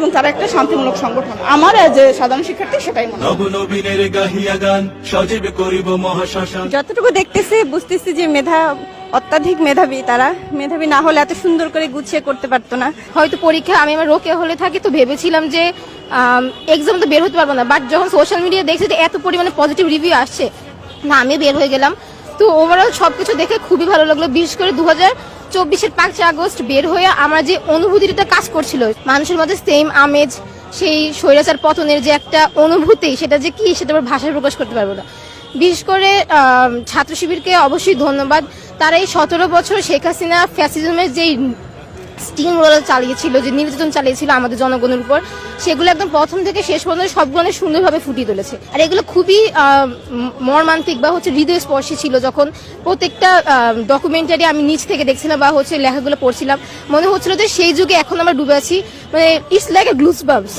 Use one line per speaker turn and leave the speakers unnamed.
এবং তারা একটা শান্তিমূলক সংগঠন। আমার যে সাধারণ শিক্ষার্থী সেটাই মনে
গাহিয়া গান সজীব করিব মহাশ্মশান।
যতটুকু দেখতেছি বুঝতেছি যে মেধা অত্যাধিক মেধাবী তারা। মেধাবী না হলে এত সুন্দর করে গুছিয়ে করতে পারতো না।
হয়তো পরীক্ষা আমি আমার রোকে হলে থাকি তো ভেবেছিলাম যে এক্সাম তো বের হতে পারব না। বাট যখন সোশ্যাল মিডিয়া দেখছি যে এত পরিমাণে পজিটিভ রিভিউ আসছে না আমি বের হয়ে গেলাম। তো ওভারঅল সবকিছু দেখে খুবই ভালো লাগল। বিশেষ করে দু হাজার চব্বিশের পাঁচই আগস্ট বের হয়ে আমার যে অনুভূতিটা কাজ করছিল, মানুষের মধ্যে সেম আমেজ সেই স্বৈরাচার পতনের যে একটা অনুভূতি, সেটা যে কি, সেটা আমার ভাষায় প্রকাশ করতে পারব না। বিশেষ করে ছাত্র শিবিরকে অবশ্যই ধন্যবাদ। তারা এই সতেরো বছর শেখ হাসিনা ফ্যাসিজমের যেই স্টিম রোলার চালিয়েছিল, যে নির্যাতন চালিয়েছিল আমাদের জনগণের উপর, সেগুলো একদম প্রথম থেকে শেষ পর্যন্ত সবগুলো সুন্দরভাবে ফুটিয়ে তুলেছে। আর এগুলো খুবই মর্মান্তিক বা হচ্ছে হৃদয় স্পর্শী ছিল যখন প্রত্যেকটা ডকুমেন্টারি আমি নিচ থেকে দেখছিলাম বা হচ্ছে লেখাগুলো পড়ছিলাম। মনে হচ্ছিল যে সেই যুগে এখন আমরা ডুবে আছি মানে ইটস লাইক এ গ্লুস বাবস